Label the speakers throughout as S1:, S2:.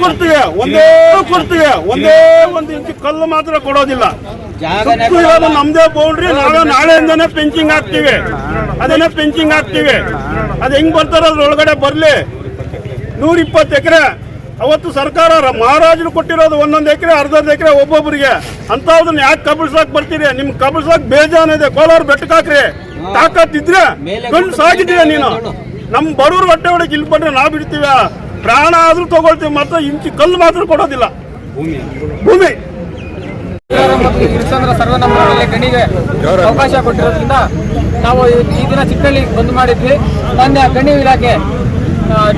S1: ಕೊಡ್ತೀವಿ. ಒಂದೇ ಕೊಡ್ತೀವಿ. ಒಂದೇ ಒಂದು ಇಂಚು ಕಲ್ಲು ಮಾತ್ರ ಕೊಡೋದಿಲ್ಲ. ಇರೋದು ನಮ್ದೇ ಬೌಂಡ್ರಿ ನಾವೇ ನಾಳೆಯಿಂದನೇ ಪೆಂಚಿಂಗ್ ಹಾಕ್ತೀವಿ. ಅದನ್ನೇ ಪೆಂಚಿಂಗ್ ಹಾಕ್ತೀವಿ. ಅದು ಹೆಂಗ್ ಬರ್ತಾರ ಅದ್ರೊಳಗಡೆ ಬರ್ಲಿ. ನೂರ ಇಪ್ಪತ್ತು ಎಕರೆ. ಅವತ್ತು ಸರ್ಕಾರ ಮಹಾರಾಜರು ಕೊಟ್ಟಿರೋದು ಒಂದೊಂದು ಎಕರೆ ಅರ್ಧರ್ಧ ಎಕರೆ ಒಬ್ಬೊಬ್ಬರಿಗೆ ಅದನ್ನ ಯಾಕೆ ಕಬಳ್ಸಾಕ್ ಬರ್ತೀರಿ? ನಿಮ್ ಕಬಳ್ಸಾಕ್ ಬೇಜಾನಿದೆ ಕೋಲಾರ ಬೆಟ್ಟಕ್ಕೆ ಹಾಕ್ರಿ. ತಾಕತ್ತಿದ್ರೆ ಗಂಡು ಸಾಗಿದೀಯ ನೀನು. ನಮ್ ಬಡವ್ರ ಹೊಟ್ಟೆ ಒಳಗೆ ಇಲ್ಲಿ ಬಂದ್ರೆ ನಾವ್ ಬಿಡ್ತೀವ? ಪ್ರಾಣ ಆದ್ರೂ ತಗೊಳ್ತೀವಿ ಮಾತ್ರ ಇಂಚು ಕಲ್ಲು ಮಾತ್ರ ಕೊಡೋದಿಲ್ಲ. ಭೂಮಿ.
S2: ಮತ್ತು ಗಣಿಗೆ ಅವಕಾಶ ಕೊಟ್ಟಿರೋದ್ರಿಂದ ನಾವು ಈ- ದಿನ ಚಿಕ್ಕಳ್ಳಿ ಬಂದ್ ಮಾಡಿದ್ವಿ. ಮೊನ್ನೆ ಗಣಿ ಇಲಾಖೆ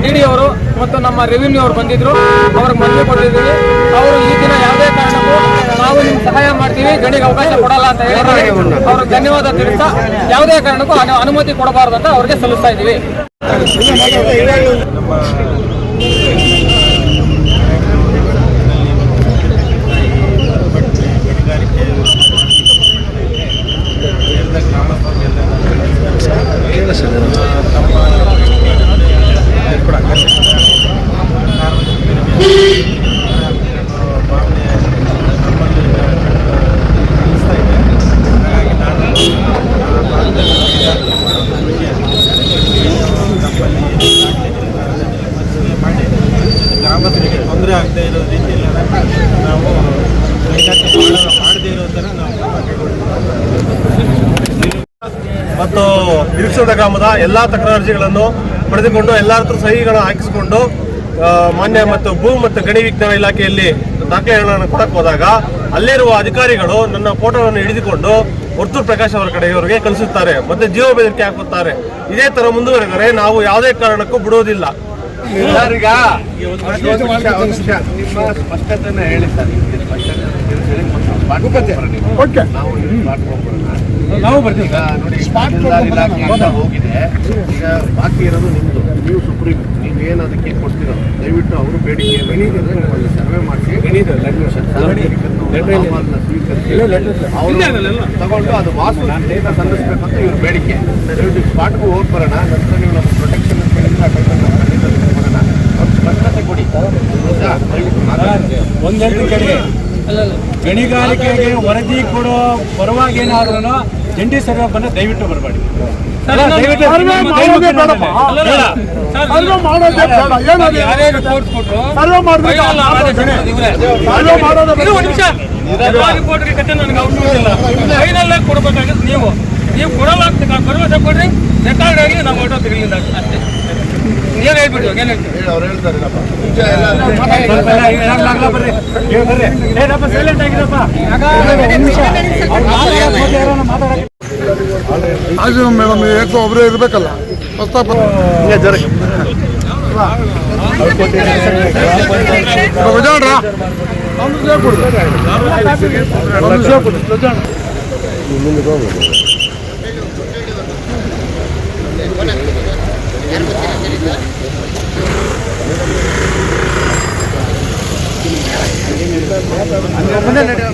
S2: ಡಿ ಡಿ ಅವರು ಮತ್ತು ನಮ್ಮ ರೆವಿನ್ಯೂ ಅವರು ಬಂದಿದ್ರು. ಅವ್ರಿಗೆ ಮನವಿ ಕೊಟ್ಟಿದ್ದೀವಿ. ಅವರು ಈ ದಿನ ಯಾವುದೇ ಕಾರಣಕ್ಕೂ ನಾವು ನಿಮ್ಗೆ ಸಹಾಯ ಮಾಡ್ತೀವಿ. ಗಣಿಗೆ ಅವಕಾಶ ಕೊಡಲ್ಲ ಅಂತ ಹೇಳಿದ್ರೆ ಅವ್ರಿಗೆ ಧನ್ಯವಾದ ತಿಳಿಸ್ತಾ ಯಾವುದೇ ಕಾರಣಕ್ಕೂ ಅನು- ಅನುಮತಿ ಕೊಡಬಾರ್ದು ಅಂತ ಅವ್ರಿಗೆ ಸಲ್ಲಿಸ್ತಾ ಇದ್ದೀವಿ.
S3: reglas, hermano. ಎಲ್ಲ ತಕರಾರ್ಜಿಗಳನ್ನು ಪಡೆದುಕೊಂಡು ಎಲ್ಲರ ಹತ್ರ ಸಹಿಗಳನ್ನು ಹಾಕಿಸಿಕೊಂಡು ಮಾನ್ಯ ಮತ್ತು ಭೂ ಮತ್ತು ಗಣಿ ವಿಜ್ಞಾನ ಇಲಾಖೆಯಲ್ಲಿ ದಾಖಲೆಗಳನ್ನು ಕೊಡಕ್ಕೆ ಹೋದಾಗ ಅಲ್ಲಿರುವ ಅಧಿಕಾರಿಗಳು ನನ್ನ ಫೋಟೋವನ್ನು ಹಿಡಿದುಕೊಂಡು ವರ್ತೂರ್ ಪ್ರಕಾಶ್ ಅವರ ಕಡೆ ಇವರಿಗೆ ಕಳಿಸುತ್ತಾರೆ ಮತ್ತೆ ಜೀವ ಬೆದರಿಕೆ ಹಾಕುತ್ತಾರೆ. ಇದೇ ತರ ಮುಂದುವರೆದರೆ ನಾವು ಯಾವುದೇ ಕಾರಣಕ್ಕೂ ಬಿಡುವುದಿಲ್ಲ.
S4: ಎಲ್ಲರಿಗ? ನಿಮ್ಮ ಸ್ಪಷ್ಟತೆನ ಹೇಳಿ ನಾವು ಬರ್ತೀವಿ. ನೋಡಿ ತಹಸೀಲ್ದಾರ್ ಇಲಾಖೆ ಅಂತ ಹೋಗಿದೆ. ಈಗ ಬಾಕಿ ಇರೋದು ನಿಮ್ದು. ನೀವು ಸುಪ್ರೀಂ ನೀವು ಏನು ಅದಕ್ಕೆ ಕೊಡ್ತೀರೋ ದಯವಿಟ್ಟು ಅವರು ಬೇಡಿಕೆ ಸರ್ವೆ ಮಾಡಿಸಿ ಅವರು ತಗೊಂಡು ಅದು ವಾಸು ಡೇಟಾ ಸಲ್ಲಿಸ್ಬೇಕು ಅಂತ ಇವ್ರ ಬೇಡಿಕೆ. ದಯವಿಟ್ಟು ಸ್ಪಾಟ್ಗೂ ಹೋಗಿ ಬರೋಣ. ನಂತರ ನೀವು ನಮ್ಮ ಪ್ರೊಟೆಕ್ಷನ್ ಬರೋಣ. ಅವ್ರು ಸ್ಪಷ್ಟತೆ ಕೊಡಿ.
S5: ಒಂದು ಕಡೆ ಗಣಿಗಾರಿಕೆಗೆ ವರದಿ ಕೊಡೋ ಪರವಾಗಿ ಏನಾದ್ರೂ ಜಂಟಿ ಸರ್ವೆ ಬಂದ್ರೆ ದಯವಿಟ್ಟು ಬರಬೇಡಿ.
S2: ಫೈನಲ್ ಆಗಿ ನೀವು. ನೀವು ಕೊಡಲ್ಲ ಭರವಸೆ ಕೊಡ್ರಿ. ರೆಕಾರ್ಡ್ ಆಗಿ ನಮ್ಮ ಆಟೋ ತೆಗಿಲಿಲ್ಲ. ಅಷ್ಟೇ ಏನು ಮೇಡಮ್ ಏನು ಹೇಳ್ತೀವಿ
S4: ಹೇಳಿ, ಅವ್ರು
S5: ಮಾತಾಡಕ್ಕೆ
S6: ಆಜು ಮೇಡಮ್ ಏಕೋ ಒಬ್ಬರೇ ಇರಬೇಕಲ್ಲ. ಪ್ರಸ್ತಾಪ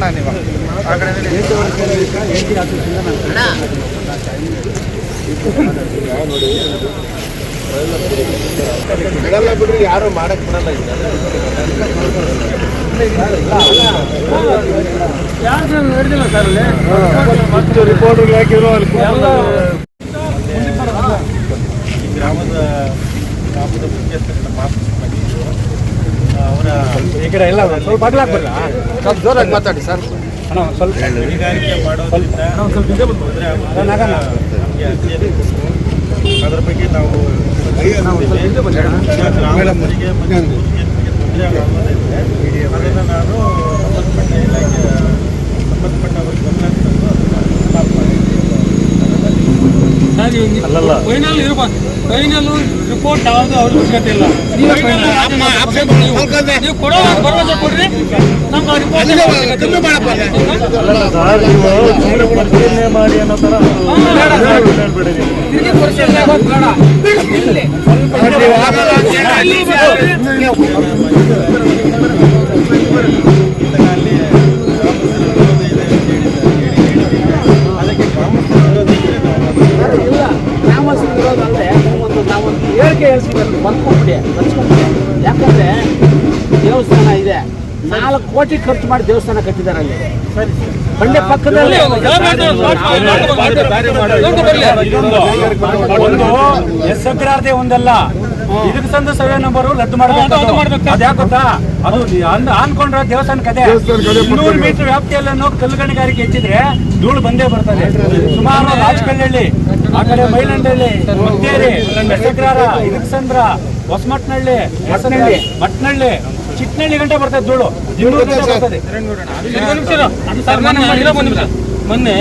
S6: ನಾನು ಕೊಡಿ
S4: ಬಿಡಲ್ಲ ಬಿಡ್ರಿ ಯಾರು ಮಾಡಕ್ ಬಿಡಲ್ಲ ಮತ್ತು
S1: ರಿಪೋರ್ಟ್ ಹಾಕಿರೋ ಅಲ್ಲಿ
S3: ಎಲ್ಲ ಗ್ರಾಮದ ಗ್ರಾಮದ ಅವರ
S5: ಈ ಕಡೆ ಎಲ್ಲ ಸ್ವಲ್ಪ
S4: ಸ್ವಲ್ಪ ಜೋರಾಗಿ ಮಾತಾಡಿ ಸರ್
S5: ಅಣ್ಣ ಸ್ವಲ್ಪ
S3: ಗಣಿಗಾರಿಕೆ ಮಾಡೋದ್ರಿಂದ ತೊಂದರೆ ಆಗುತ್ತೆ ಬೇಕು. ಬಗ್ಗೆ ನಾವು ತೊಂದರೆ ಆಗೋದಿದ್ರೆ ಅದನ್ನು ನಾನು ಸಂಬಂಧಪಟ್ಟ ಇಲಾಖೆ ಸಂಬಂಧಪಟ್ಟವರಿಗೆ ಗಮನ ತಂದು ಅದನ್ನು
S2: ಫೈನಲ್ ಇರ್ಬೋದು ಫೈನಲ್ ರಿಪೋರ್ಟ್ ಯಾವುದು ಅವ್ರ ಅವಶ್ಯಕತೆ ಇಲ್ಲ ನೀವು ಕೊಡೋ ಭರವಸೆ ಕೊಡ್ರಿ. ನಮ್ಗೆ ರಿಪೋರ್ಟ್
S1: ಪರಿಶೀಲನೆ ಮಾಡಿ ಅನ್ನೋ ತರ
S2: ತಿರುಗಿ
S7: ಕೋಟಿ ಖರ್ಚು ಮಾಡಿ ದೇವಸ್ಥಾನ ಕಟ್ಟಿದ್ದಾರೆ ಅಲ್ಲಿ ಬಂಡೆ ಪಕ್ಕದಲ್ಲಿ
S5: ಒಂದು ಒಂದಲ್ಲ ಇದಕ್ಕೆ ಸಂದ ಸರ್ವೆ ನಂಬರ್ ರದ್ದು ಮಾಡಬೇಕು ಅದ್ಯಾಕ್ ಗೊತ್ತಾ ಅದು ಅಂದ್ ಅನ್ಕೊಂಡ್ರೆ ದೇವಸ್ಥಾನ ಕತೆ ಇನ್ನೂರು ಮೀಟರ್ ವ್ಯಾಪ್ತಿಯಲ್ಲೂ ಕಲ್ಲು ಗಣಿಗಾರಿಕೆ ಹೆಚ್ಚಿದ್ರೆ ಧೂಳು ಬಂದೇ ಬರ್ತದೆ ಸುಮಾರು ರಾಜಕಲ್ಲಹಳ್ಳಿ ಆ ಕಡೆ ಮೈಲಂಡಳ್ಳಿ ಮತ್ತೇರಿ ಇದಕ್ಕೆ ಸಂದ್ರ ಹೊಸಮಟ್ನಳ್ಳಿ ಮಟ್ನಳ್ಳಿ ಮಟ್ನಳ್ಳಿ ಚಿಕ್ಕನಳ್ಳಿ ಗಂಟೆ ಬರ್ತದೆ ಧೂಳು.
S2: ಮೊನ್ನೆ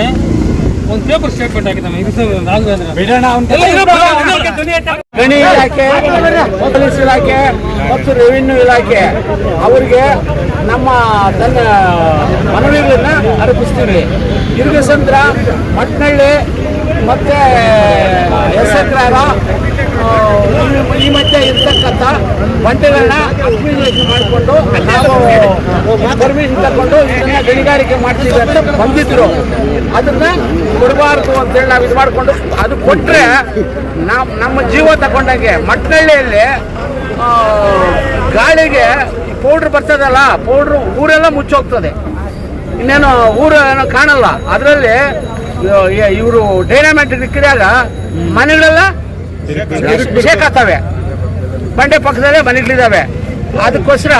S2: ಒಂದು ಪೇಪರ್ ಸ್ಟೇಟ್ಮೆಂಟ್ ಆಗಿದೆ
S5: ಅವ್ನ
S7: ಗಣಿ ಇಲಾಖೆ ಪೊಲೀಸ್ ಇಲಾಖೆ ಮತ್ತು ರೆವಿನ್ಯೂ ಇಲಾಖೆ ಅವರಿಗೆ ನಮ್ಮ ತನ್ನ ಮನವಿಗಳನ್ನ ಅರ್ಪಿಸ್ತೀವಿ. ಇರುಗಸಂದ್ರ ಮಟ್ನಳ್ಳಿ ಮತ್ತೆ ಎಸ್ಎಕ್ರಾರ ಈ ಮಧ್ಯೆ ಇರ್ತಕ್ಕಂಥ ಬಂಡೆಗಳನ್ನ ಅಕ್ವಿಜೇಷನ್ ಮಾಡಿಕೊಂಡು ನಾವು ಪರ್ಮಿಷನ್ ತಗೊಂಡು ಇದನ್ನ ಗಣಿಗಾರಿಕೆ ಮಾಡ್ತೀವಿ ಅಂತ ಬಂದಿದ್ರು. ಅದನ್ನ ಕೊಡಬಾರ್ದು ಅಂತೇಳಿ ನಾವು ಇದು ಮಾಡಿಕೊಂಡು ಅದು ಕೊಟ್ರೆ ನಾವು ನಮ್ಮ ಜೀವ ತಗೊಂಡಂಗೆ ಮಟ್ನಳ್ಳಿಯಲ್ಲಿ ಆ, ಗಾಳಿಗೆ ಪೌಡ್ರ್ ಬರ್ತದಲ್ಲ ಪೌಡ್ರ್ ಊರೆಲ್ಲ ಮುಚ್ಚೋಗ್ತದೆ. ಇನ್ನೇನು ಊರು ಏನೋ ಕಾಣಲ್ಲ. ಅದರಲ್ಲಿ ಇವರು ಡೈನಾಮೆಂಟ್ ನಿಕ್ಕಿದಾಗ ಮನೆಗಳೆಲ್ಲ ಶೇಕಾಗ್ತವೆ. ಬಂಡೆ ಪಕ್ಕದಲ್ಲೇ ಮನೆಗಳಿದ್ದಾವೆ ಅದಕ್ಕೋಸ್ಕರ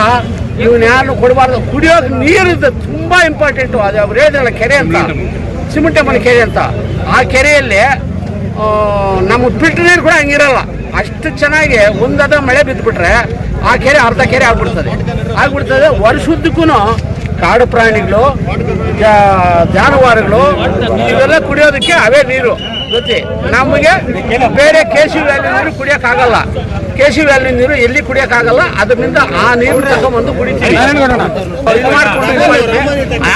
S7: ಇವನ್ ಯಾರು ಕೊಡಬಾರ್ದು. ನೀರು ನೀರಿದ್ದು ತುಂಬಾ ಇಂಪಾರ್ಟೆಂಟು ಅದು ಅವ್ರು ಹೇಳಿದ್ರಲ್ಲ ಕೆರೆ ಅಂತ. ಸಿಮೆಂಟಮ್ಮನ ಕೆರೆ ಅಂತ. ಆ ಕೆರೆಯಲ್ಲಿ ನಮ್ಮ ಫಿಲ್ಟರ್ ನೀರು ಕೂಡ ಹಂಗಿರಲ್ಲ. ಅಷ್ಟು ಚೆನ್ನಾಗಿ ಒಂದದ ಮಳೆ ಬಿದ್ದುಬಿಟ್ರೆ ಆ ಕೆರೆ ಅರ್ಧ ಕೆರೆ ಆಗ್ಬಿಡ್ತದೆ. ಆಗ್ಬಿಡ್ತದೆ. ವರ್ಷುದ್ದಕ್ಕೂ ಕಾಡು ಪ್ರಾಣಿಗಳು ಜಾನುವಾರುಗಳು, ಇವೆಲ್ಲ ಕುಡಿಯೋದಕ್ಕೆ ಅವೇ ನೀರು. ಗೊತ್ತಿ? ನಮಗೆ ಬೇರೆ ಕೇಶಿ ವ್ಯಾಲಿ ನೀರು ಕುಡಿಯೋಕ್ಕಾಗಲ್ಲ. ಕೇಶಿ ವ್ಯಾಲಿ ನೀರು ಎಲ್ಲಿ ಕುಡಿಯೋಕ್ಕಾಗಲ್ಲ? ಅದರಿಂದ ಆ ನೀರು ತಗೊಂಡ್ಬಂದು ಕುಡಿತೀವಿ.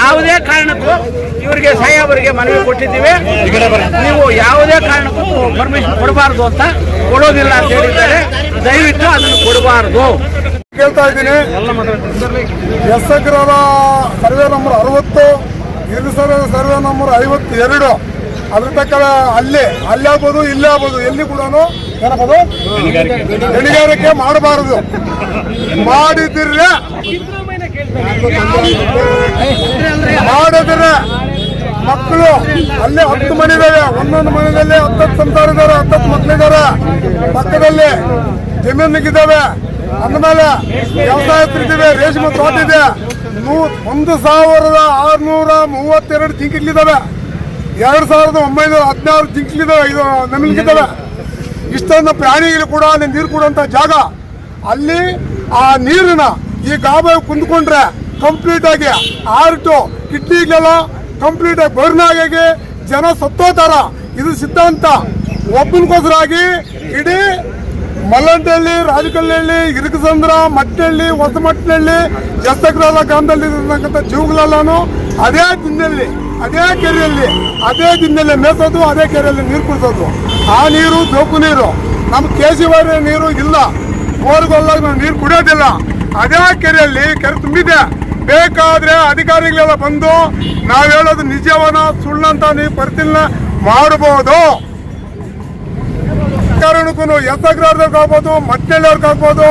S7: ಯಾವುದೇ ಕಾರಣಕ್ಕೂ ಇವರಿಗೆ ಸಾಹೇಬರಿಗೆ ಮನವಿ ಕೊಟ್ಟಿದ್ದೀವಿ. ನೀವು ಯಾವುದೇ ಕಾರಣಕ್ಕೂ ಪರ್ಮಿಷನ್ ಕೊಡಬಾರ್ದು ಅಂತ ಕೊಡೋದಿಲ್ಲ ಅಂತ ಹೇಳಿದ್ದಾರೆ. ದಯವಿಟ್ಟು ಅದನ್ನು ಕೊಡಬಾರ್ದು.
S6: ಕೇಳ್ತಾ ಇದ್ದೀನಿ. ಎಸ್ ಸರ್ವೆ ನಂಬರ್ ಅರವತ್ತು ಇರುಸರ ಸರ್ವೆ ನಂಬರ್ ಐವತ್ತೆರಡು. ಅದ್ರ ತಕ್ಕ ಅಲ್ಲೇ, ಅಲ್ಲಿ ಆಗ್ಬೋದು, ಇಲ್ಲೇ ಆಗ್ಬೋದು, ಎಲ್ಲಿ ಕೂಡ ಏನಪ್ಪದು? ಗಣಿಗಾರಿಕೆ ಮಾಡಬಾರದು. ಮಾಡಿದ್ರೆ ಮಾಡಿದ್ರೆ ಮಕ್ಕಳು ಅಲ್ಲೇ ಹತ್ತು ಮನೆ ಇದಾವೆ ಒಂದೊಂದು ಮನೆಯಲ್ಲಿ ಹತ್ತತ್ತು ಸಂಸಾರ ಇದಾರೆ ಹತ್ತತ್ತು ಮಕ್ಕಳಿದ್ದಾರೆ. ಪಕ್ಕದಲ್ಲಿ ಜಮೀನಿಗಿದ್ದಾವೆ. ಅಂದಮೇಲೆ ವ್ಯವಸಾಯ ಇದ್ದಾವೆ ರೇಷ್ಮೆ ತೋಟ ಇದೆ ಒಂದು ಸಾವಿರದ ಆರುನೂರ ಮೂವತ್ತೆರಡು ಜಿಂಕಿಗಳಿದ್ದಾವೆ ಎರಡು ಸಾವಿರದ ಒಂಬೈನೂರ ಹದಿನಾರು ಜಿಂಕಿಗಳಿದ್ದಾವೆ ಇದು ನಮಗಿದ್ದಾವೆ ಇಷ್ಟೊಂದು ಪ್ರಾಣಿಗಳು ಕೂಡ ಅಲ್ಲಿ ನೀರು ಕೊಡುವಂತ ಜಾಗ. ಅಲ್ಲಿ ಆ ನೀರಿನ ಈ ಗಾಬೆ ಕುಂದ್ಕೊಂಡ್ರೆ ಕಂಪ್ಲೀಟ್ ಆಗಿ ಆರ್ಟು, ಕಿಡ್ನಿಗಳೆಲ್ಲ ಕಂಪ್ಲೀಟ್ ಆಗಿ ಬರ್ನ್ ಜನ ಸತ್ತೋತಾರ ಇದು ಸಿದ್ಧಾಂತ. ಒಬ್ಬನಿಗೋಸ್ಕರಾಗಿ ಇಡೀ ಮಲ್ಲಂಟಹಳ್ಳಿ ರಾಜಕಲ್ಲಿ ಇರುಕಸಂದ್ರ ಮಟ್ಟಹಳ್ಳಿ ಹೊಸಮಟ್ಟನಹಳ್ಳಿ ಜಸ್ತಗ್ರಾಲ ಗ್ರಾಮದಲ್ಲಿ ಇರತಕ್ಕಂಥ ಜೀವಗಳೆಲ್ಲಾನು ಅದೇ ದಿನದಲ್ಲಿ ಅದೇ ಕೆರೆಯಲ್ಲಿ, ಅದೇ ದಿನದಲ್ಲಿ ಮೇಸೋದು, ಅದೇ ಕೆರೆಯಲ್ಲಿ ನೀರು ಕುಡಿಸೋದು. ಆ ನೀರು ಜೋಕು ನೀರು. ನಮ್ಮ ಕೇಸಿವಾರಿ ನೀರು ಇಲ್ಲ. ಬೋರ್ಗೊಲ್ಲಾಗ ನಾವು ನೀರು ಕುಡಿಯೋದಿಲ್ಲ. ಅದೇ ಕೆರೆಯಲ್ಲಿ ಕೆರೆ ತುಂಬಿದೆ. ಬೇಕಾದ್ರೆ ಅಧಿಕಾರಿಗಳೆಲ್ಲ ಬಂದು ನಾವು ಹೇಳೋದು ನಿಜವನ ಸುಳ್ಳಂತ ನೀವು ಪರಿಶೀಲನೆ ಮಾಡಬಹುದು ಕಾರಣಕ್ಕೂ ಎತ್ತಗ್ರಾರ್ದವ್ರಿಗೆ ಆಗ್ಬೋದು ಮಟ್ಟನಳ್ಳಿಯವ್ರಿಗೆ ಆಗ್ಬೋದು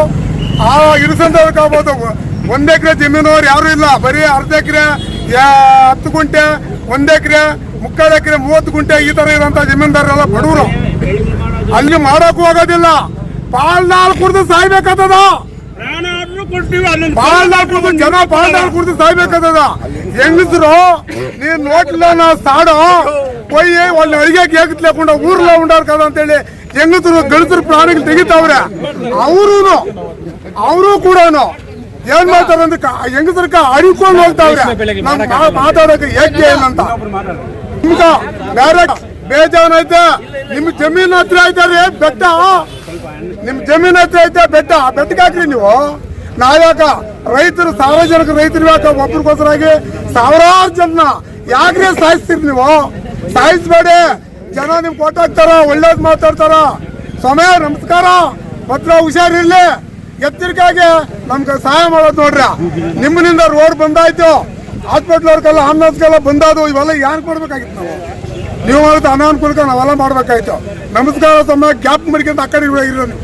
S6: ಆ ಇರಿಸಂದವ್ರಿಗೆ ಆಗ್ಬೋದು ಒಂದ್ ಎಕರೆ ಜಮೀನವ್ರು ಯಾರು ಇಲ್ಲ. ಬರೀ ಅರ್ಧ ಎಕರೆ ಹತ್ತು ಗುಂಟೆ, ಒಂದ್ ಎಕರೆ, ಮುಕ್ಕಾಲು ಎಕರೆ, ಮೂವತ್ತು ಗುಂಟೆ ಈ ತರ ಇರುವಂತ ಜಮೀನ್ದಾರರೆಲ್ಲ ಬಡವರು. ಅಲ್ಲಿ ಮಾಡೋಕ್ಕೂ ಹೋಗೋದಿಲ್ಲ ಪಾಲ್ನಾಲ್ ಕುಡಿದು ಸಾಯ್ಬೇಕಾಗ್ತದ ಪಾಲ್ನಾಲ್ ಕುಡ್ದು ಜನ ಪಾಲ್ನಾಲ್ ಕುಡಿದು ಸಾಯ್ಬೇಕಾಗ್ತದ ಹೆಂಗಸರು, ನೀನ್ ನೋಟ್ಲ ಸಾಡೋ ಕೊಯ್ಯಿ ಒಳ್ಳೆ ಅಡಿಗೆ ಕೇಕ್ ಲೇಕೊಂಡ ಊರ್ಲ ಕದ ಅಂತೇಳಿ ಹೆಂಗಸರು ಗಣಸರು ಪ್ರಾಣಿಗಳು ತೆಗಿತಾವ್ರೆ ಅವರು ಅವರು ಕೂಡ ಏನ್ ಮಾಡ್ತಾರೆ ಅಂದ್ರೆ ಅರಿಕೊಂಡು ಹೋಗ್ತಾವ್ರೆ. ಮಾತಾಡೋಕೆ ಏಕೆ ಇಲ್ಲ ಅಂತ. ನಿಮ್ಗ ಬೇರೆ ಬೇಜಾನ್ ಐತೆ. ನಿಮ್ ಜಮೀನ್ ಹತ್ರ ಐತೆ ಬೆಟ್ಟ. ನಿಮ್ ಜಮೀನ್ ಹತ್ರ ಐತೆ ಬೆಟ್ಟ. ಬೆಟ್ಟಕ್ಕೆ ಹಾಕ್ರಿ ನೀವು. ನಾವ್ಯಾಕ ರೈತರು ಸಾರ್ವಜನಿಕ ರೈತರು ಯಾಕ ಒಬ್ರಿಗೋಸ್ಕರಾಗಿ ಸಾವಿರಾರು ಜನ ಯಾಕ್ರೆ ಸಾಯಿಸ್ತೀರಿ ನೀವು? ಸಾಯಿಸ್ಬೇಡಿ. ಜನ ನಿಮ್ ಕೊಟ್ಟಾಗ್ತಾರ ಒಳ್ಳೇದ್ ಮಾತಾಡ್ತಾರ. ಸಮಯ, ನಮಸ್ಕಾರ. ಪತ್ರ ಹುಷಾರಿರ್ಲಿ ಎಚ್ಚರಿಕೆಯಾಗಿ ನಮ್ಗೆ ಸಹಾಯ ಮಾಡೋದು ನೋಡ್ರಿ. ನಿಮ್ಮನಿಂದ ರೋಡ್ ಬಂದಾಯ್ತು. ಹಾಸ್ಪಿಟ್ಲ್ ಆಂಬುಲೆನ್ಸ್ಗೆಲ್ಲ ಬಂದಾದು ಇವೆಲ್ಲ ಯಾರು ಕೊಡ್ಬೇಕಾಗಿತ್ತು ನಾವು? ನೀವು ಮಾಡಿದ ಅನಾನುಕೂಲಕ್ಕೆ ನಾವೆಲ್ಲ ಮಾಡ್ಬೇಕಾಯ್ತು. ನಮಸ್ಕಾರ ಸಮಯ ಗ್ಯಾಪ್ ಮಡಿಕೊಂತ ಆ ಕಡೆ ಇರೋ ನೀವು.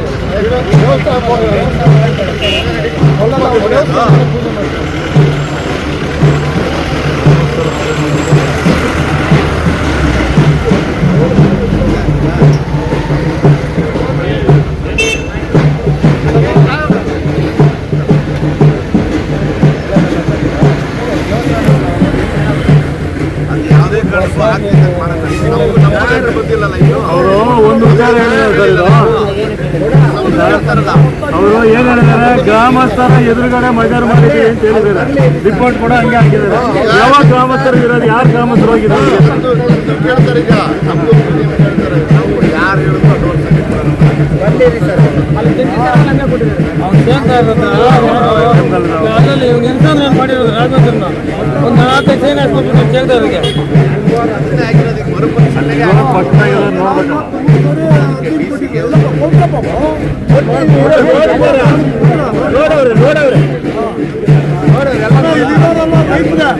S5: ಎದುರುಗಡೆ ಮೈದಾನ ಮಾಡಿದ್ದೀವಿ ಅಂತ ಹೇಳಿದ್ದಾರೆ. ರಿಪೋರ್ಟ್ ಕೂಡ ಹಂಗೆ ಹಾಕಿದ್ದಾರೆ. ಯಾವ ಗ್ರಾಮಸ್ಥರು ಇರೋದು ಯಾರು ಗ್ರಾಮಸ್ಥರು ಹೋಗಿದ್ದಾರೆ
S4: ನಮ್ದು- ನಮ್ದು ಕೇಳ್ತಾರೆ ಈಗ. ನಮ್ದು opinion ಕೇಳ್ತಾರೆ. ನಾವು ಯಾರು ಹೇಳಿದ್ರು ಅದು ಒಂದು ಸರಿ ಮಾಡೋಣ.
S8: ಒಂದು ನಾಲ್ಕು ಚೇನ್ ಹಾಕ್ಬಿಟ್ಟು ಚೆಕ್ದವ್ರಿಗೆ
S4: ಅದನ್ನೇ ரோடு
S5: ரோடு ரோடு ரோடு எல்லாம் பைப்பு தான்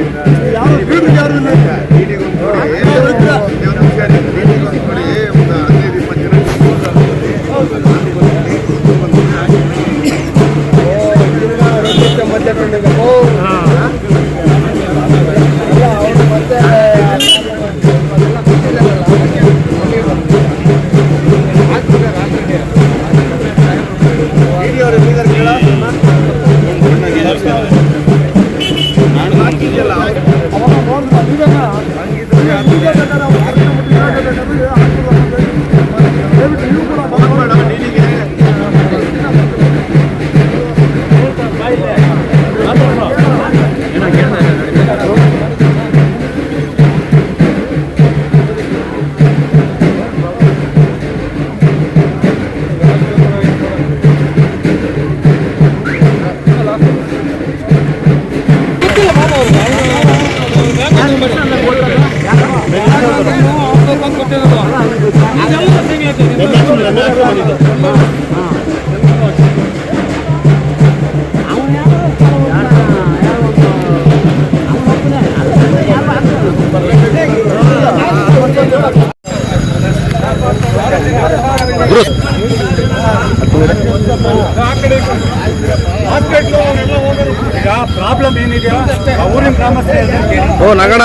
S2: ಓ ನಗಣ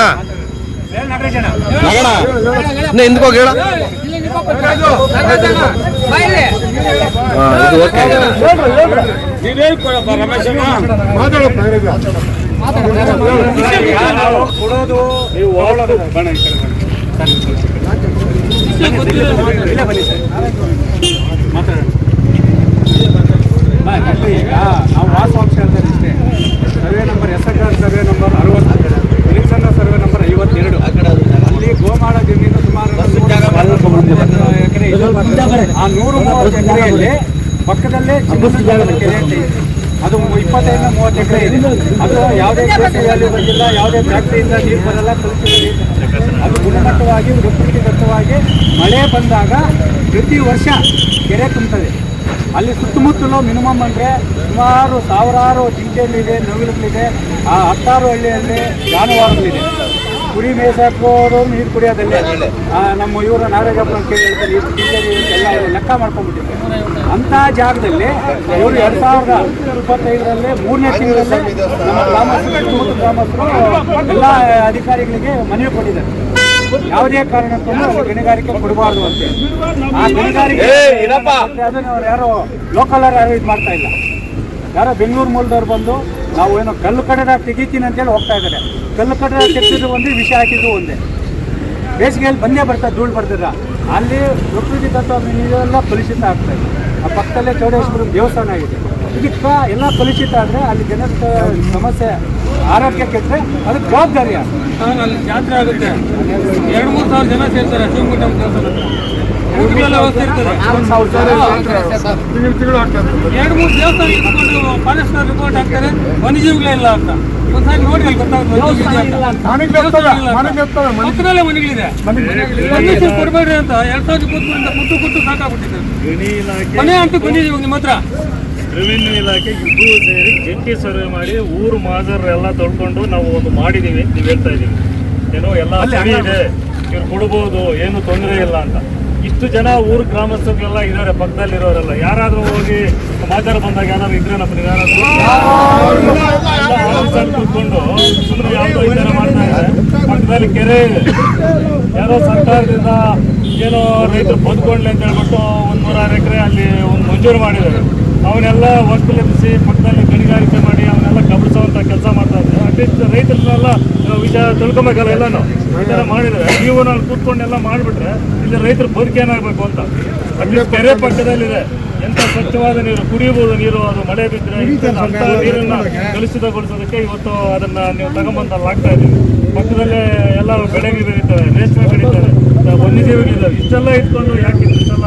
S2: ನಗಣ ಹಿಂದ್ಕೋಗಿ ಹೇಳ ಇದು ಓಕೆ
S5: ಕೊಡೋದು ನೀವು ಮಾತಾಡೋಣ ಈಗ ನಾವು ವಾಸವಾಂಶ ಹೇಳ್ತಾರೆ ಇಷ್ಟೇ ಸರ್ವೆ ನಂಬರ್ ಎಸ್ ಎಕ್ ಸರ್ವೆ ನಂಬರ್ ಅರವತ್ತು. ಎಲೆಕ್ಷನ್ ಸರ್ವೆ ನಂಬರ್ ಐವತ್ತೆರಡು. ಅಲ್ಲಿ ಗೋಮಾಳ ಜಮೀನು ಸುಮಾರು ಎಕರೆ. ಆ ನೂರು ಮೂವತ್ತು ಎಕರೆಯಲ್ಲಿ ಪಕ್ಕದಲ್ಲೇ ಕೆರೆ ಅಂತ ಇದೆ. ಅದು ಇಪ್ಪತ್ತೈದು ಮೂವತ್ತು ಎಕರೆ ಇದೆ. ಅದು ಯಾವುದೇ ಕೃಷಿ ವ್ಯಾಲ್ಯೂ ಬಂದಿಲ್ಲ ಯಾವುದೇ ಫ್ಯಾಕ್ಟ್ರಿಯಿಂದ ನೀರು ಬರಲ್ಲ ಕಲುಷಿತ ಅದು ಗುಣಮಟ್ಟವಾಗಿ ಪ್ರಕೃತಿದತ್ತವಾಗಿ ಮಳೆ ಬಂದಾಗ ಪ್ರತಿ ವರ್ಷ ಕೆರೆ ತುಂಬುತ್ತದೆ ಅಲ್ಲಿ ಸುತ್ತಮುತ್ತಲು ಮಿನಿಮಮ್ ಅಂದರೆ ಸುಮಾರು ಸಾವಿರಾರು ಜಿಂಕೆಗಳಿದೆ ನವಿಲುಗಳಿದೆ, ಆ ಹತ್ತಾರು ಹಳ್ಳಿಯಲ್ಲಿ ಜಾನುವಾರುಗಳಿದೆ. ಕುರಿ ಮೇಸಾಕೋರು ನೀರು ಕುಡಿಯೋದಲ್ಲೇ. ನಮ್ಮ ಇವರು ನಾಗರಾಜಪ್ಪನ ಕೇಳಿ ಹೇಳ್ತಾರೆ ಎಲ್ಲ ಲೆಕ್ಕ ಮಾಡ್ಕೊಂಡ್ಬಿಟ್ಟಿದ್ದಾರೆ. ಅಂಥ ಜಾಗದಲ್ಲಿ ಇವರು ಎರಡು ಸಾವಿರದ ಇಪ್ಪತ್ತೈದರಲ್ಲಿ ಮೂರನೇ ತಿಂಗಳಲ್ಲಿ ನಮ್ಮ ಗ್ರಾಮಸ್ಥರು ಗ್ರಾಮಸ್ಥರು ಎಲ್ಲ ಅಧಿಕಾರಿಗಳಿಗೆ ಮನವಿ ಕೊಟ್ಟಿದ್ದಾರೆ. ಯಾವುದೇ ಕಾರಣಕ್ಕೂ ಗಣಿಗಾರಿಕೆ ಕೊಡಬಾರ್ದು ಅಂತ ಆ ಗಣಿಗಾರಿಕೆ ಯಾರೋ ಲೋಕಲ್ ಯಾರು ಇದು ಮಾಡ್ತಾ ಇಲ್ಲ. ಯಾರೋ ಬೆಂಗಳೂರು ಮೂಲದವ್ರು ಬಂದು ನಾವು ಏನೋ ಕಲ್ಲು ಕಡದ ತೆಗಿತೀನಿ ಅಂತೇಳಿ ಹೋಗ್ತಾ ಇದ್ದಾರೆ. ಕಲ್ಲು ಕಡದ ತೆಗೆದಿದ್ದು ಒಂದೇ ವಿಷ ಹಾಕಿದ್ದು ಒಂದೇ. ಬೇಸಿಗೆಯಲ್ಲಿ ಬಂದೇ ಬರ್ತಾ ಧೂಳು ಬರ್ತಿದ್ರ. ಅಲ್ಲಿ ಪ್ರಕೃತಿ ತತ್ವ ನೀರೆಲ್ಲ ಕಲುಷಿತ ಆಗ್ತಾ ಇದೆ. ಆ ಪಕ್ಕದಲ್ಲೇ ಚೌಡೇಶ್ವರ ದೇವಸ್ಥಾನ ಆಗಿದೆ ಇದಕ್ಕೆ ಎಲ್ಲ ಕಲುಷಿತ ಆದರೆ ಅಲ್ಲಿ ಜನಕ್ಕೆ ಸಮಸ್ಯೆ ಆರೋಗ್ಯ ಕೆಟ್ಟರೆ ಅದಕ್ಕೆ ಜವಾಬ್ದಾರಿ ಯಾರು?
S8: ಅಲ್ಲಿ ಜಾತ್ರೆ ಆಗುತ್ತೆ. ಎರಡು ಮೂರು ಸಾವಿರ ಜನ ಸೇರ್ತಾರೆ ಶಿವಮೊಗ್ಗ ದೇವಸ್ಥಾನ
S5: ವ್ಯವಸ್ಥೆ ಇರ್ತದೆ. ಎರಡು ಮೂರು ದೇವಸ್ಥಾನ ಇಟ್ಕೊಂಡು ಫಾರೆಸ್ಟ್ ರಿಪೋರ್ಟ್ ಹಾಕ್ತಾರೆ ವನ್ಯಜೀವಿಗಳೇ ಇಲ್ಲ ಅಂತ. ಒಂದ್ಸಾರಿ ನೋಡಿ ಅಲ್ಲಿ ಗೊತ್ತಾಗುತ್ತೆ ಪಕ್ಕದಲ್ಲೇ ಮನೆಗಳಿದೆ. ಪರ್ಮಿಷನ್ ಕೊಡಬೇಡ್ರಿ ಅಂತ ಎರಡ್ ಸಾವಿರದ ಇಪ್ಪತ್ಮೂರಿಂದ ಕುತ್ತು ಕುತ್ತು ಸಾಕಾಗ್ಬಿಟ್ಟಿದೆ. ಮನೆ ಅಂತೂ ಬಂದಿದ್ದೀವಿ ನಿಮ್ಮ ಹತ್ರ.
S1: ರೆವಿನ್ಯೂ ಇಲಾಖೆ ಇಬ್ಬರು ಸೇರಿ ಜಂಟಿ ಸರ್ವೆ ಮಾಡಿ ಊರು ಮಾಜರೆಲ್ಲ ತೊಳ್ಕೊಂಡು ನಾವು ಒಂದು ಮಾಡಿದೀವಿ ನೀವು ಹೇಳ್ತಾ ಇದ್ದೀವಿ ಏನೋ ಎಲ್ಲ ಸರಿ ಇದೆ ಇವ್ರು ಕೊಡ್ಬೋದು ಏನು ತೊಂದರೆ ಇಲ್ಲ ಅಂತ ಇಷ್ಟು ಜನ ಊರು ಗ್ರಾಮಸ್ಥರೆಲ್ಲ ಇದ್ದಾರೆ ಪಕ್ಕದಲ್ಲಿರೋರೆಲ್ಲ ಯಾರಾದರೂ ಹೋಗಿ ಸಮಾಚಾರ ಬಂದಾಗ ಏನಾದ್ರು ಇದ್ರೆ ನಮ್ಮ ಯಾರಾದ್ರೂ ಕೂತ್ಕೊಂಡು ಸುಮ್ಮನೆ ಯಾವುದೋ ಈ ಥರ ಮಾಡ್ತಾ ಇದ್ದಾರೆ ಪಕ್ಕದಲ್ಲಿ ಕೆರೆ ಇದೆ ಯಾರೋ ಸರ್ಕಾರದಿಂದ ಏನೋ ರೈತರು ಬದುಕೊಂಡ್ಲಿ ಅಂತ ಹೇಳ್ಬಿಟ್ಟು ಒಂದು ನೂರಾರು ಎಕರೆ ಅಲ್ಲಿ ಒಂದು ಮಂಜೂರು ಮಾಡಿದ್ದಾರೆ. ಅವನ್ನೆಲ್ಲ ಒಕ್ಕಲೆಬ್ಬಿಸಿ ಪಕ್ಕದಲ್ಲಿ ಗಣಿಗಾರಿಕೆ ಮಾಡಿ ಅವನ್ನೆಲ್ಲ ಕಬಳಿಸುವಂತ ಕೆಲಸ ಮಾಡ್ತಾ ಇದ್ದಾರೆ. ಅಟ್ಲೀಸ್ಟ್ ರೈತರನ್ನೆಲ್ಲ ವಿಷಯ ತಿಳ್ಕೊಬೇಕಲ್ಲ ಎಲ್ಲನೂ? ಥರ ಮಾಡಿದ್ದಾರೆ. ನೀವು ನಾನು ಕೂತ್ಕೊಂಡೆಲ್ಲ ಮಾಡಿಬಿಟ್ರೆ ಇಲ್ಲಿ ರೈತರ ಬದುಕು ಏನಾಗಬೇಕು ಅಂತ? ಅಟ್ಲೀಸ್ಟ್ ಕೆರೆ ಪಕ್ಕದಲ್ಲಿದೆ. ಎಂತ ಸ್ವಚ್ಛವಾದ ನೀರು, ಕುಡಿಯಬಹುದು ನೀರು, ಅದು ಮಳೆ ಬಿದ್ದರೆ ಅಂತ ನೀರನ್ನ ಕಲುಷಿತಗೊಳಿಸೋದಕ್ಕೆ ಇವತ್ತು ಅದನ್ನ ನೀವು ತಗೊಂಬಂದಲ್ಲಿ ಆಗ್ತಾ ಇದ್ದೀವಿ ಪಕ್ಕದಲ್ಲೇ ಎಲ್ಲ ಬೆಳೆಗಳು ಬೆಳೀತಾರೆ ರೇಷ್ಮೆ ಬೆಳೀತವೆ. ವನ್ಯಜೀವಿಗಳಿದ್ದಾವೆ ಇಷ್ಟೆಲ್ಲ ಇಟ್ಕೊಂಡು ಯಾಕೆ ಇಷ್ಟೆಲ್ಲ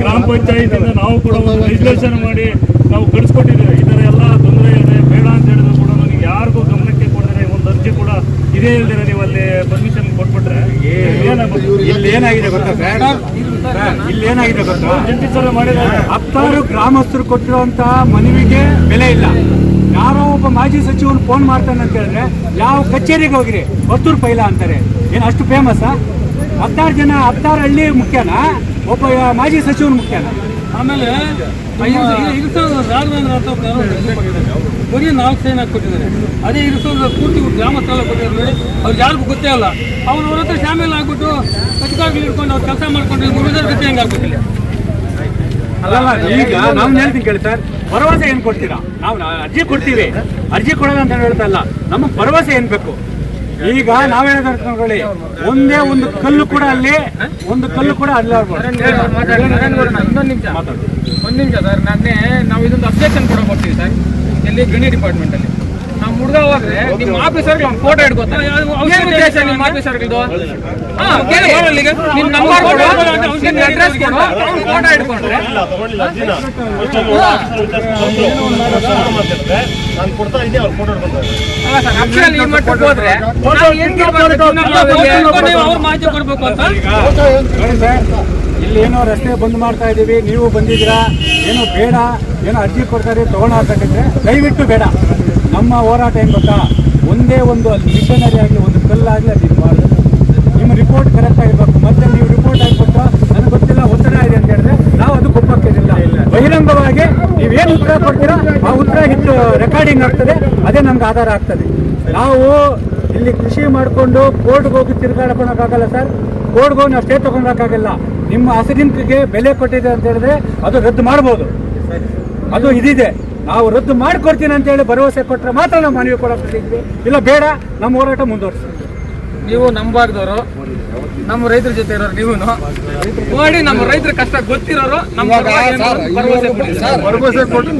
S1: ಗ್ರಾಮ ಪಂಚಾಯತಿಂದ ನಾವು ಕೂಡ ಒಂದು ಲೆಜಿಸ್ಲೇಷನ್ ಮಾಡಿ ನಾವು ಕಳಿಸ್ಕೊಟ್ಟಿದ್ದೇವೆ ಈ ಥರ ಎಲ್ಲ ತೊಂದರೆ ಇದೆ ಬೇಡ ಅಂತ ಹೇಳಿದ್ರು ಕೂಡ ನಮಗೆ ಯಾರಿಗೂ ಗಮನಕ್ಕೆ ಕೊಡಿದ್ರೆ ಒಂದು ಅರ್ಜಿ ಕೂಡ ಇದೇ ಇಲ್ದಿರ ನೀವು ಅಲ್ಲಿ ಪರ್ಮಿಷನ್ ಕೊಟ್ಬಿಟ್ರೆ
S5: ಇಲ್ಲಿ ಏನಾಗಿದೆ ಗೊತ್ತಾ ಇಲ್ಲಿ ಏನಾಗಿದೆ ಗೊತ್ತಾ?
S1: ಮಾಡಿದ್ದಾರೆ
S5: ಹತ್ತಾರು ಗ್ರಾಮಸ್ಥರು ಕೊಟ್ಟಿರುವಂತಹ ಮನವಿಗೆ ಬೆಲೆ ಇಲ್ಲ. ಯಾರೋ ಒಬ್ಬ ಮಾಜಿ ಸಚಿವನ ಫೋನ್ ಮಾಡ್ತಾನೆ ಅಂತ ಹೇಳಿದ್ರೆ ಯಾವ ಕಚೇರಿಗೆ ಹೋಗಿರಿ? ಹೊತ್ತೂರು ಪೈಲ ಅಂತಾರೆ. ಏನು ಅಷ್ಟು ಫೇಮಸ್ ಹತ್ತಾರು ಜನ ಹತ್ತಾರು ಹಳ್ಳಿ ಮುಖ್ಯನಾ? ಒಬ್ಬ ಮಾಜಿ ಸಚಿವನ ಮುಖ್ಯನಾ? ಆಮೇಲೆ ರಾಘವೇಂದ್ರ ಅಂತ. ಬರೀ ನಾಲ್ಕು ಸೈನ್ ಹಾಕಿ ಕೊಟ್ಟಿದ್ದಾರೆ. ಅದೇ ಇರಿಸೋದು ಪೂರ್ತಿ ಗ್ರಾಮಸ್ಥಳ ಕೊಟ್ಟಿದ್ದಾರೆ ನೋಡಿ ಅವ್ರಿಗೆ ಯಾರಿಗೂ ಗೊತ್ತೇ ಅಲ್ಲ. ಅವ್ರು ಅವ್ರ ಹತ್ರ ಶಾಮಿಲ್ ಆಗ್ಬಿಟ್ಟು ಅಧಿಕಾರಿಗಳು ಇಟ್ಕೊಂಡು ಅವ್ರು ಕೆಲಸ ಮಾಡ್ಕೊಂಡು ಮುಗಿದವ್ರ ಗತಿ ಹೆಂಗೆ ಆಗ್ಬಿಟ್ಟಿಲ್ಲ ಅಲ್ಲಲ್ಲ ಈಗ ನಾವು ಹೇಳ್ತೀನಿ ಕೇಳಿ ಸರ್ ಭರವಸೆ ಏನ್ ಕೊಡ್ತೀರಾ? ನಾವು ಅರ್ಜಿ ಕೊಡ್ತೀವಿ. ಅರ್ಜಿ ಕೊಡೋದು ಅಂತ ಹೇಳ್ತಾ ಇಲ್ಲ ನಮ್ಮ ಭರವಸೆ ಏನ್ ಬೇಕು? ಈಗ ನಾವ್ ಹೇಳಿದ್ರೆ ನೋಡ್ಕೊಳ್ಳಿ ಒಂದೇ ಒಂದು ಕಲ್ಲು ಕೂಡ ಅಲ್ಲಿ ಒಂದು ಕಲ್ಲು ಕೂಡ ಅಲ್ಲಿ
S2: ಇನ್ನೊಂದು ನಿಮಿಷ. ಒಂದು ನಿಮಿಷ ಸರ್ ನಾನೇ ನಾವು ಇದೊಂದು ಅಬ್ಜೆಕ್ಷನ್ ಕೂಡ ಕೊಡ್ತೀವಿ ಸರ್ ಎಲ್ಲಿ ಗಣಿ ಡಿಪಾರ್ಟ್ಮೆಂಟ್ ಅಲ್ಲಿ. ಹೋದ್ರೆ ನಿಮ್ಮ ಆಫೀಸರ್ ಒಂದು ಫೋಟೋ ಇಟ್ಕೋತಾರೆ ಏನ್ ಉದ್ದೇಶ ನಿಮ್ಮ ಆಫೀಸರ್ಗಳದು ಹಾ ಕೇಳಿ ನಿಮ್ ನಂಬರ್ ಕೊಡು. ನಿಮ್ ಅಡ್ರೆಸ್ ಕೊಡು. ಅವ್ನು ಫೋಟೋ ಇಟ್ಕೊಂಡ್ರೆ.
S3: ನಾನು ಕೊಡ್ತಾ ಅವ್ರು
S2: ಅಲ್ಲ ಸರ್ ಮಟ್ಟಕ್ಕೆ ಹೋದ್ರೆ?
S5: ಅವ್ರ ಮಾಹಿತಿ ಕೊಡ್ಬೇಕು ಅಂತ? ಇಲ್ಲಿ ಏನೋ ರಸ್ತೆ ಬಂದ್ ಮಾಡ್ತಾ ಇದೀವಿ ನೀವು ಬಂದಿದ್ದೀರಾ? ಏನೋ ಬೇಡ ಏನೋ ಅರ್ಜಿ ಕೊಡ್ತಾರೆ ತಗೊಳ್ಳೋ ದಯವಿಟ್ಟು ಬೇಡ. ನಮ್ಮ ಹೋರಾಟ ಏನು ಗೊತ್ತಾ? ಒಂದೇ ಒಂದು ಅಲ್ಲಿ ಮಿಷನರಿ ಆಗಲಿ, ಒಂದು ಕಲ್ಲಾಗಲಿ ಅದು ಮಾಡಬೇಕು ನಿಮ್ಮ ರಿಪೋರ್ಟ್ ಕರೆಕ್ಟ್ ಆಗಿರ್ಬೇಕು. ಮತ್ತೆ ನೀವು ರಿಪೋರ್ಟ್ ಆಗಿ ಕೊಟ್ಟು ನನಗೆ ಗೊತ್ತಿಲ್ಲ, ಒತ್ತಡ ಇದೆ ಅಂತ ಹೇಳಿದ್ರೆ ನಾವು ಅದು ಒಪ್ಪಕ್ಕಿಲ್ಲ ಬಹಿರಂಗವಾಗಿ ನೀವೇನು ಉತ್ತರ ಕೊಡ್ತೀರಾ? ಆ ಉತ್ತರ ಹೆಚ್ಚು ರೆಕಾರ್ಡಿಂಗ್ ಆಗ್ತದೆ, ಅದೇ ನಮ್ಗೆ ಆಧಾರ ಆಗ್ತದೆ. ನಾವು ಇಲ್ಲಿ ಕೃಷಿ ಮಾಡಿಕೊಂಡು ಕೋರ್ಟ್ಗೆ ಹೋಗಿ ತಿರ್ಗಾಡ್ಕೊಳಕ್ಕಾಗಲ್ಲ ಸರ್. ಕೋರ್ಟ್ಗೆ ಹೋಗಿ ನಾವು ಸ್ಟೇ ತಗೊಳಕ್ಕಾಗಲ್ಲ ನಿಮ್ಮ ಹಸಿರಿಂಕಿಗೆ ಬೆಲೆ ಕೊಟ್ಟಿದೆ ಅಂತ ಹೇಳಿದ್ರೆ ಅದು ರದ್ದು ಮಾಡ್ಬೋದು. ಅದು ಇದಿದೆ. ನಾವು ರದ್ದು ಮಾಡಿಕೊಡ್ತೀನಿ ಅಂತ ಹೇಳಿ ಭರವಸೆ ಕೊಟ್ಟರೆ ಮಾತ್ರ ನಾವು ಮನವಿ ಕೊಡಕ್ಕೆ ಇಲ್ಲ ಬೇಡ ನಮ್ಮ ಹೋರಾಟ ಮುಂದುವರಿಸ್ತೀವಿ
S2: ನೀವು ನಮ್ಮ ಭಾಗದವರು ನಮ್ಮ ರೈತರ ಜೊತೆ ಇರೋರು ನೀವು ನೋಡಿ ನಮ್ಮ ರೈತರ ಕಷ್ಟ ಗೊತ್ತಿರೋರು ನಮ್ಮ ಭರವಸೆ
S6: ಕೊಟ್ಟು